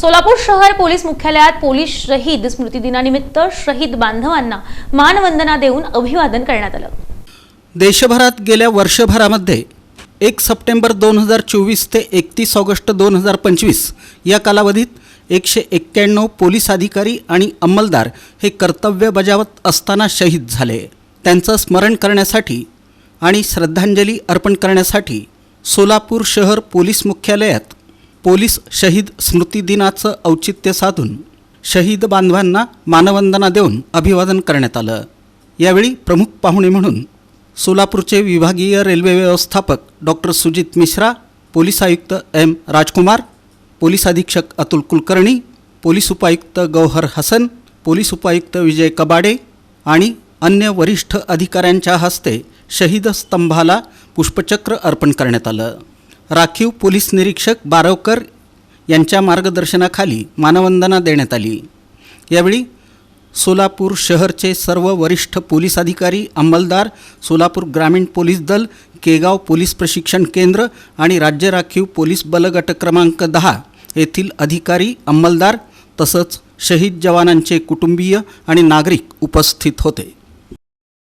सोलापूर शहर पोलीस मुख्यालयात पोलीस शहीद स्मृती दिनानिमित्त शहीद बांधवांना मानवंदना देऊन अभिवादन करण्यात आलं. देशभरात गेल्या वर्षभरामध्ये एक सप्टेंबर दोन हजार चोवीस ते एकतीस ऑगस्ट दोन हजार पंचवीस या कालावधीत एकशे एक्क्याण्णव पोलीस अधिकारी आणि अंमलदार हे कर्तव्य बजावत असताना शहीद झाले. त्यांचं स्मरण करण्यासाठी आणि श्रद्धांजली अर्पण करण्यासाठी सोलापूर शहर पोलीस मुख्यालयात पोलीस शहीद स्मृती दिनाचं औचित्य साधून शहीद बांधवांना मानवंदना देऊन अभिवादन करण्यात आलं. यावेळी प्रमुख पाहुणे म्हणून सोलापूरचे विभागीय रेल्वे व्यवस्थापक डॉक्टर सुजित मिश्रा पोलीस आयुक्त एम. राजकुमार पोलीस अधीक्षक अतुल कुलकर्णी पोलीस उपायुक्त गौहर हसन पोलीस उपायुक्त विजय कबाडे आणि अन्य वरिष्ठ अधिकाऱ्यांच्या हस्ते शहीद स्तंभाला पुष्पचक्र अर्पण करण्यात आलं. राखीव पोलीस निरीक्षक बारवकर यांच्या मार्गदर्शनाखाली मानवंदना देण्यात आली. यावेळी सोलापूर शहरचे सर्व वरिष्ठ पोलीस अधिकारी अंमलदार सोलापूर ग्रामीण पोलीस दल केगाव पोलीस प्रशिक्षण केंद्र आणि राज्य राखीव पोलीस बलगट क्रमांक दहा येथील अधिकारी अंमलदार तसंच शहीद जवानांचे कुटुंबीय आणि नागरिक उपस्थित होते.